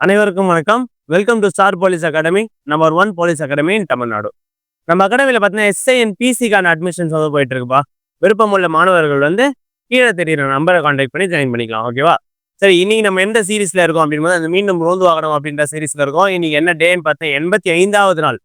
அனைவருக்கும் வணக்கம். Welcome to Star police academy number one police academy in Tamil Nadu நம்ம அகாடமியில் பார்த்தீங்கன்னா எஸ்ஐ அண்ட் பிசிக்கான அட்மிஷன்ஸ் வந்து போயிட்டு இருக்குப்பா. விருப்பம் உள்ள மாணவர்கள் வந்து கீழே தெரியுற நம்பரை காண்டாக்ட் பண்ணி ஜாயின் பண்ணிக்கலாம் ஓகேவா சரி இன்னைக்கு நம்ம எந்த சீரீஸில் இருக்கோம் அப்படின்போது அந்த மீண்டும் ரோந்து வாகனம் அப்படின்ற சீரீஸில் இருக்கோம். இன்னைக்கு என்ன டேன்னு பார்த்தா எண்பத்தி ஐந்தாவது நாள்.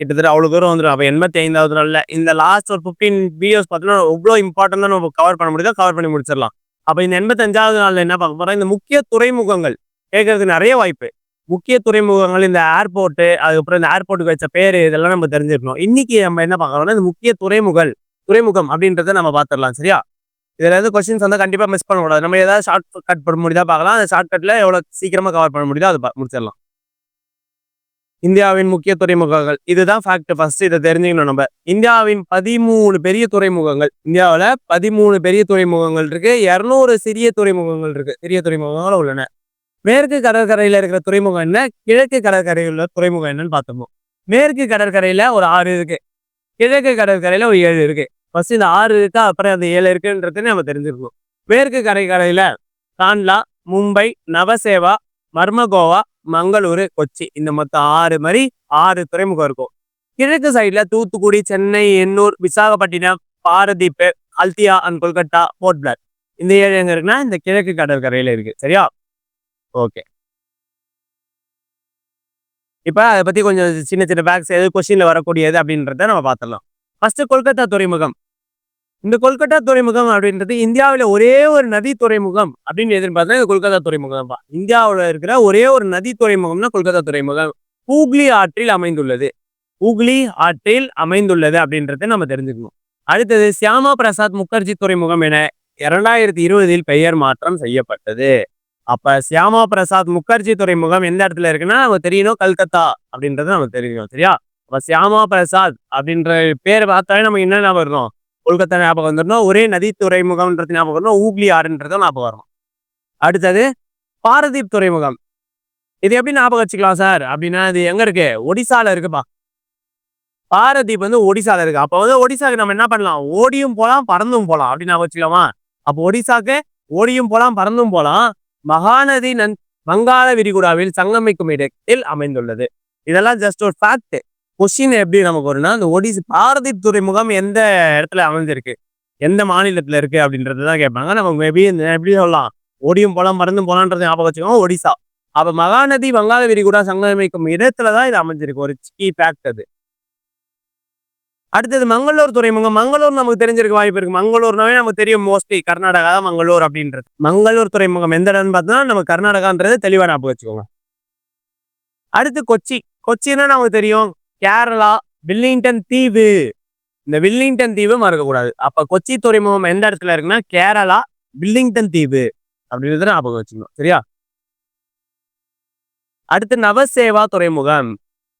கிட்டத்தட்ட அவ்வளோ தூரம் வந்துடும் அப்போ எண்பத்தி ஐந்தாவது நாளில் இந்த லாஸ்ட் ஒரு ஃபிஃப்டீன் வீடியோஸ் பார்த்தோன்னா எவ்வளோ இம்பார்ட்டண்டாக நம்ம கவர் பண்ண முடியுதோ கவர் பண்ணி முடிச்சிடலாம். அப்போ இந்த எண்பத்தஞ்சாவது நாளில் என்ன பார்க்க போகிறோம் இந்த முக்கிய துறைமுகங்கள். கேட்கறதுக்கு நிறைய வாய்ப்பு. முக்கிய துறைமுகங்கள் இந்த ஏர்போர்ட்டு அதுக்கப்புறம் இந்த ஏர்போர்ட்டுக்கு வச்ச பேர் இதெல்லாம் நம்ம தெரிஞ்சிருக்கணும் இன்னைக்கு நம்ம என்ன பார்க்கறோம்னா இந்த முக்கிய துறைமுகல் துறைமுகம் அப்படின்றத நம்ம பார்த்துடலாம் சரியா? இதில் எதாவது கொஸ்டின்ஸ் வந்து கண்டிப்பாக மிஸ் பண்ணக்கூடாது. நம்ம ஏதாவது ஷார்ட் கட் பண்ண முடியுதா பார்க்கலாம். அந்த ஷார்ட் கட்டில் எவ்வளோ சீக்கிரமாக கவர் பண்ண முடியுதோ அதை முடிச்சிடலாம். இந்தியாவின் முக்கிய துறைமுகங்கள். இதுதான் ஃபேக்ட் ஃபர்ஸ்ட் இதை தெரிஞ்சுக்கணும் நம்ம. இந்தியாவின் பதிமூணு பெரிய துறைமுகங்கள். இந்தியாவில் பதிமூணு பெரிய துறைமுகங்கள் இருக்கு. இரநூறு சிறிய துறைமுகங்கள் இருக்கு. சிறிய துறைமுகங்கள் உள்ளன. மேற்கு கடற்கரையில இருக்கிற துறைமுகம் என்ன? கிழக்கு கடற்கரையில் உள்ள துறைமுகம் என்னன்னு பார்த்தோம். மேற்கு கடற்கரையில ஒரு ஆறு இருக்கு. கிழக்கு கடற்கரையில ஒரு ஏழு இருக்கு. ஃபர்ஸ்ட் இந்த ஆறு இருக்கா? அப்புறம் அந்த ஏழு இருக்குன்றது நம்ம தெரிஞ்சிருக்கணும் மேற்கு கடற்கரையில கான்லா மும்பை நவசேவா மர்மகோவா மங்களூரு கொச்சி. இந்த மொத்தம் ஆறு மாதிரி ஆறு துறைமுகம் இருக்கும். கிழக்கு சைடில் Thoothukudi Chennai Ennore Visakhapatnam Paradip Haldia and Kolkata board black இந்த ஏழு எங்க இருக்குன்னா இந்த கிழக்கு கடற்கரையில இருக்கு. சரியா? ஓகே இப்போ அதை பத்தி கொஞ்சம் சின்ன சின்ன பேக்ஸ் எது கொஸ்டின்ல வரக்கூடியது அப்படின்றத நம்ம பார்த்துடலாம் ஃபர்ஸ்ட் கொல்கத்தா துறைமுகம். இந்த கொல்கத்தா துறைமுகம் அப்படின்றது இந்தியாவில் ஒரே ஒரு நதி துறைமுகம் அப்படின்னு எதிர்பார்த்தா இந்த கொல்கத்தா துறைமுகம் தான் இந்தியாவில் இருக்கிற ஒரே ஒரு நதி துறைமுகம்னா கொல்கத்தா துறைமுகம். ஹூக்ளி ஆற்றில் அமைந்துள்ளது. ஹூக்ளி ஆற்றில் அமைந்துள்ளது அப்படின்றத நம்ம தெரிஞ்சுக்கணும். அடுத்தது சியாமா பிரசாத் முகர்ஜி துறைமுகம் என இரண்டாயிரத்தி இருபதில் பெயர் மாற்றம் செய்யப்பட்டது. அப்ப சியாமா பிரசாத் முகர்ஜி துறைமுகம் எந்த இடத்துல இருக்குன்னா நமக்கு தெரியணும் கல்கத்தா அப்படின்றது நமக்கு தெரியும் சரியா? அப்ப சியாமா பிரசாத் அப்படின்ற பேர் பார்த்தாலே நமக்கு என்ன ஞாபகம் வரணும் கொல்கத்தா ஞாபகம் வந்துடணும் ஒரே நதி துறைமுகம்ன்றது ஞாபகம் வரணும் ஊக்லி ஆறுன்றதும் ஞாபகம் வரும். அடுத்தது பாரதீப் துறைமுகம். இது எப்படி ஞாபகம் வச்சுக்கலாம் சார்? அப்படின்னா இது எங்க இருக்கு? ஒடிசால இருக்குப்பா. பாரதீப் வந்து ஒடிசால இருக்கு. அப்ப வந்து ஒடிசாக்கு நம்ம என்ன பண்ணலாம்? ஓடியும் போலாம் பறந்தும் போலாம். அப்படின்னு ஞாபகம் வச்சுக்கலாமா? அப்போ ஒடிசாக்கு ஓடியும் போலாம் பறந்தும் போலாம். மகாநதி நன் வங்காள விரிகுடாவில் சங்கமிக்கும் இடத்தில் அமைந்துள்ளது. இதெல்லாம் ஜஸ்ட் ஒரு ஃபேக்ட் கொஸ்டின் எப்படி நமக்கு வரும்னா இந்த ஒடிசா பாரதி துறைமுகம் எந்த இடத்துல அமைஞ்சிருக்கு? எந்த மாநிலத்துல இருக்கு அப்படின்றது தான் கேட்பாங்க. நம்ம மேபி எப்படி சொல்லலாம்? ஓடியும் போலாம் மறந்தும் போலான்றது ஞாபகம் வச்சுக்கோங்க. ஒடிசா அப்ப மகாநதி வங்காள விரிகுடா சங்கமிக்கும் இடத்துல தான் இது அமைஞ்சிருக்கு. ஒரு கீ ஃபேக்ட் அது. அடுத்தது மங்களூர் துறைமுகம். மங்களூர் நமக்கு தெரிஞ்சிருக்க வாய்ப்பு இருக்கு. மங்களூர்னாவே நமக்கு தெரியும் மோஸ்ட்லி கர்நாடகா தான் மங்களூர் அப்படின்றது. மங்களூர் துறைமுகம் எந்த இடம்னு பார்த்தோம்னா நம்ம கர்நாடகான்றது தெளிவாக ஞாபகம் வச்சுக்கோங்க. அடுத்து கொச்சி. கொச்சின்னா நமக்கு தெரியும்? கேரளா வில்லிங்டன் தீவு. இந்த வில்லிங்டன் தீவு மறக்கக்கூடாது அப்போ கொச்சி துறைமுகம் எந்த இடத்துல இருக்குன்னா கேரளா வில்லிங்டன் தீவு அப்படின்றத ஞாபகம் வச்சுக்கணும். சரியா? அடுத்து நவசேவா துறைமுகம்.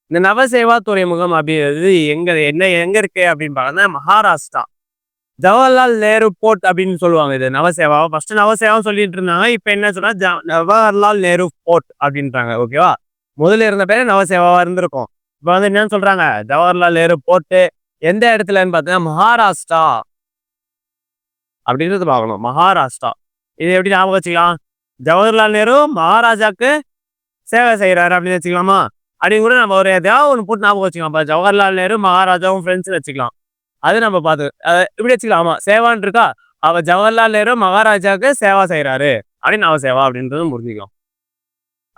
இந்த நவசேவா துறைமுகம் அப்படிங்கிறது எங்க என்ன எங்க இருக்கு அப்படின்னு பார்த்தோம்னா மகாராஷ்டிரா. ஜவஹர்லால் நேரு போர்ட் அப்படின்னு சொல்லுவாங்க இது நவசேவாவை ஃபர்ஸ்ட் நவசேவா சொல்லிட்டு இருந்தாங்க. இப்ப என்ன சொன்னா ஜ- ஜவஹர்லால் நேரு போர்ட் அப்படின்றாங்க. ஓகேவா முதல்ல இருந்த பேர் நவசேவாவா இருந்திருக்கும். இப்ப வந்து என்னன்னு சொல்றாங்க? ஜவஹர்லால் நேரு போர்ட் எந்த இடத்துலன்னு பார்த்தீங்கன்னா மகாராஷ்டிரா. அப்படின்றது பார்க்கணும். மகாராஷ்டிரா. இது எப்படி ஞாபகம் வச்சுக்கலாம்? ஜவஹர்லால் நேரு மகாராஜாக்கு சேவை செய்யறாரு அப்படின்னு வச்சுக்கலாமா? அப்படின்னு கூட நம்ம ஒரு எதையாவது ஒன்று போட்டு ஞாபகம் வச்சுக்கலாம். இப்போ ஜவஹர்லால் நேரு மகாராஜாவும் ஃப்ரெண்ட்ஸ் வச்சுக்கலாம். அது நம்ம பார்த்து இப்படி வச்சுக்கலாம். ஆமா சேவான் இருக்கா? அவ ஜவஹர்லால் நேரு மகாராஜாவுக்கு சேவா செய்கிறாரு அப்படின்னு அவ சேவா அப்படின்றதும் புரிஞ்சுக்கலாம்.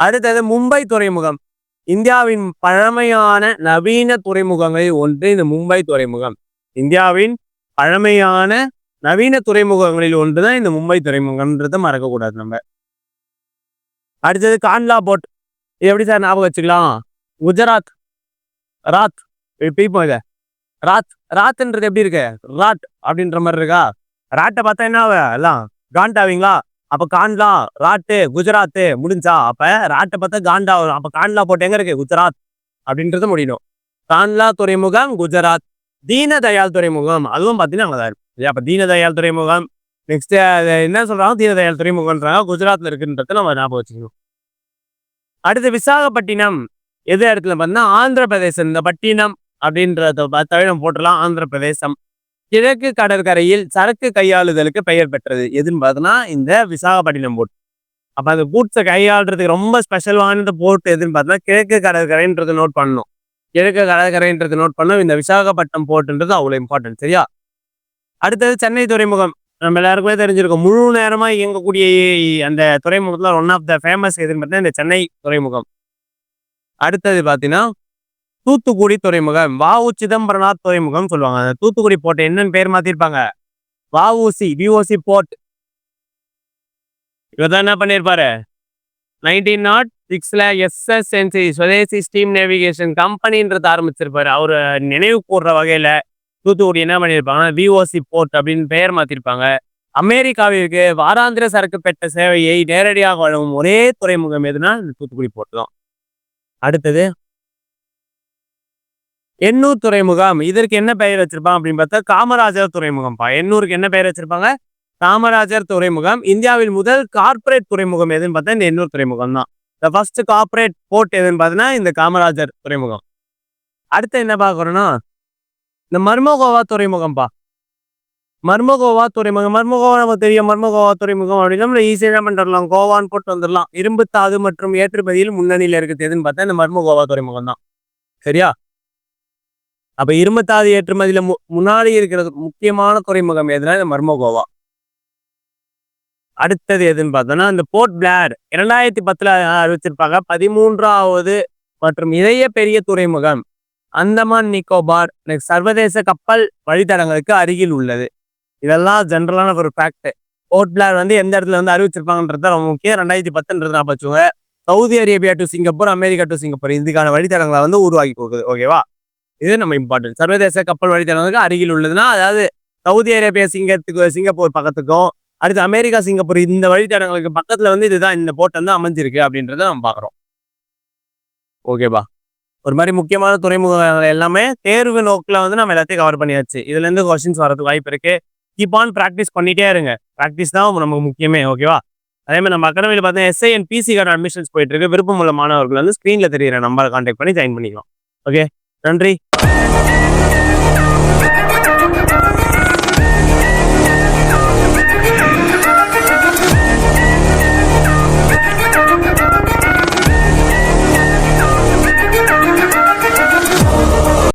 அடுத்தது மும்பை துறைமுகம். இந்தியாவின் பழமையான நவீன துறைமுகங்களில் ஒன்று இந்த மும்பை துறைமுகம். இந்தியாவின் பழமையான நவீன துறைமுகங்களில் ஒன்று தான் இந்த மும்பை துறைமுகம்ன்றதை மறக்கக்கூடாது நம்ம. அடுத்தது கான்லா போர்ட் இது எப்படி சார் ஞாபகம் வச்சுக்கலாம்? குஜராத். ராத். பீப்போம் இதை. ராத். ராத்ன்றது எப்படி இருக்கு? ராட் அப்படின்ற மாதிரி இருக்கா? ராட்டை பார்த்தா என்ன எல்லாம் காண்டாவீங்களா? அப்ப காண்டா ராட்டு குஜராத்து முடிஞ்சா அப்ப ராட்டை பார்த்தா காண்டா வரும். அப்ப காண்டா போட்டு எங்க இருக்கு? குஜராத் அப்படின்றது முடியணும். காண்டா துறைமுகம் குஜராத். தீனதயாள் துறைமுகம். அதுவும் பார்த்தீங்கன்னா அங்கதான் இருக்கு. சரியா? அப்ப தீனதயாள் துறைமுகம். நெக்ஸ்ட் என்ன சொல்றாங்க? தீனதயாள் துறைமுகம்ன்றாங்க. குஜராத்ல இருக்குன்றத நம்ம ஞாபகம் வச்சுக்கணும். அடுத்து விசாகப்பட்டினம். எது இடத்துல பார்த்தா ஆந்திர பிரதேசம் இந்த பட்டினம் அப்படின்றத தமிழம் நம்ம போட்டுடலாம். ஆந்திர பிரதேசம் கிழக்கு கடற்கரையில் சரக்கு கையாளுதலுக்கு பெயர் பெற்றது. எதுன்னு பார்த்தோன்னா இந்த விசாகப்பட்டினம் போட். அப்போ அந்த கூட்ஸை கையாளுறதுக்கு ரொம்ப ஸ்பெஷல் வாய்ந்த போர்ட் எதுன்னு பார்த்தோன்னா கிழக்கு கடற்கரைன்றது நோட் பண்ணணும். கிழக்கு கடற்கரைன்றது நோட் பண்ணணும். இந்த விசாகப்பட்டினம் போர்ட்ன்றது அவ்வளோ இம்பார்ட்டன்ட் சரியா? அடுத்தது சென்னை துறைமுகம். நம்ம எல்லாருக்குமே தெரிஞ்சிருக்கோம். முழு நேரமாக இயங்கக்கூடிய அந்த துறைமுகத்தில் ஒன் ஆஃப் த ஃபேமஸ் எதுன்னு பார்த்தீங்கன்னா இந்த சென்னை துறைமுகம். அடுத்தது பார்த்தீங்கன்னா தூத்துக்குடி துறைமுகம் வாவு சிதம்பரநாத் துறைமுகம் சொல்லுவாங்க. அந்த தூத்துக்குடி போர்ட் என்னன்னு பேர் மாத்திருப்பாங்க. VOC VOC board. இவர் தான் என்ன பண்ணியிருப்பாரு நைன்டீன் நாட் சிக்ஸ்ல எஸ்எஸ்என்சி சுதேசி ஸ்டீம் நேவிகேஷன் கம்பெனின்றது ஆரம்பிச்சிருப்பாரு. அவர் நினைவு கூடுற வகையில் தூத்துக்குடி என்ன பண்ணியிருப்பாங்கன்னா விஓசி போர்ட் அப்படின்னு பெயர் மாற்றிருப்பாங்க அமெரிக்காவிற்கு வாராந்திர சரக்கு பெற்ற சேவையை நேரடியாக வழங்கும் ஒரே துறைமுகம் எதுனா தூத்துக்குடி போர்ட் தான். அடுத்தது எண்ணூர் துறைமுகம். இதற்கு என்ன பெயர் வச்சிருப்பாங்க அப்படின்னு பார்த்தா காமராஜர் துறைமுகம்ப்பா. எண்ணூருக்கு என்ன பெயர் வச்சிருப்பாங்க? காமராஜர் துறைமுகம். இந்தியாவில் முதல் கார்ப்பரேட் துறைமுகம் எதுன்னு பார்த்தா இந்த எண்ணூர் துறைமுகம் தான். த ஃபர்ஸ்ட் கார்ப்பரேட் போர்ட் எதுன்னு பார்த்தீங்கன்னா இந்த காமராஜர் துறைமுகம். அடுத்து என்ன பார்க்குறோன்னா இந்த மர்மகோவா துறைமுகம்ப்பா. மர்மகோவா துறைமுகம் மர்மகோவா நம்ம தெரியும் மர்மகோவா துறைமுகம் அப்படின்னா. நம்ம ஈஸியாக என்ன பண்ணிடலாம். கோவான்னு போட்டு வந்துடலாம். இரும்புத்தாது மற்றும் ஏற்றுமதியில் முன்னணியில் இருக்குது. எதுன்னு பார்த்தா இந்த மர்மகோவா துறைமுகம் தான். சரியா? அப்போ இரும்புத்தாது ஏற்றுமதியில மு- முன்னாடி இருக்கிறது முக்கியமான துறைமுகம் எதுனா இந்த மர்மகோவா. அடுத்தது எதுன்னு பார்த்தோம்னா இந்த போர்ட் பிளேர். இரண்டாயிரத்தி பத்துல அறிவிச்சிருப்பாங்க. பதிமூன்றாவது மற்றும் இதய பெரிய துறைமுகம். அந்தமான் நிக்கோபார் சர்வதேச கப்பல் வழித்தடங்களுக்கு அருகில் உள்ளது. இதெல்லாம் ஜென்ரலான ஒரு ஃபேக்ட் போர்ட் பிளேர் வந்து எந்த இடத்துல வந்து அறிவிச்சிருப்பாங்கன்றது ரொம்ப முக்கியம். ரெண்டாயிரத்தி பத்துன்றது நான் வச்சுக்கோங்க. Saudi Arabia to Singapore America to Singapore இதுக்கான வழித்தடங்களை வந்து உருவாக்கி கொடுக்குது. ஓகேவா இது நம்ம இம்பார்ட்டன்ட் சர்வதேச கப்பல் வழித்தடங்களுக்கு அருகில் உள்ளதுன்னா அதாவது சவுதி அரேபியா சிங்கத்துக்கு சிங்கப்பூர் பக்கத்துக்கும் அடுத்து அமெரிக்கா சிங்கப்பூர் இந்த வழித்தடங்களுக்கு பக்கத்துல வந்து இதுதான் இந்த போர்ட் வந்து அமைஞ்சிருக்கு அப்படின்றத நம்ம பார்க்குறோம். ஓகேவா ஒரு மாதிரி முக்கியமான துறைமுகங்கள் எல்லாமே தேர்வு நோக்கில் வந்து நம்ம எல்லாத்தையும் கவர் பண்ணியாச்சு. இதுலேருந்து கொஸ்டின்ஸ் வரதுக்கு வாய்ப்பு இருக்குது கீப் ஆன் ப்ராக்டிஸ் பண்ணிட்டே இருங்க. ப்ராக்டிஸ் தான் நமக்கு முக்கியமே ஓகேவா அதே மாதிரி நம்ம அகாடமியில் பார்த்தீங்கன்னா எஸ்ஐ அண்ட் பிசிக்கான அட்மிஷன்ஸ் போயிட்டு இருக்கு விருப்பம் உள்ள மாணவர்கள் வந்து ஸ்க்ரீனில் தெரியிற நம்பரை கான்டாக்ட் பண்ணி ஜாயின் பண்ணிக்கலாம். ஓகே நன்றி.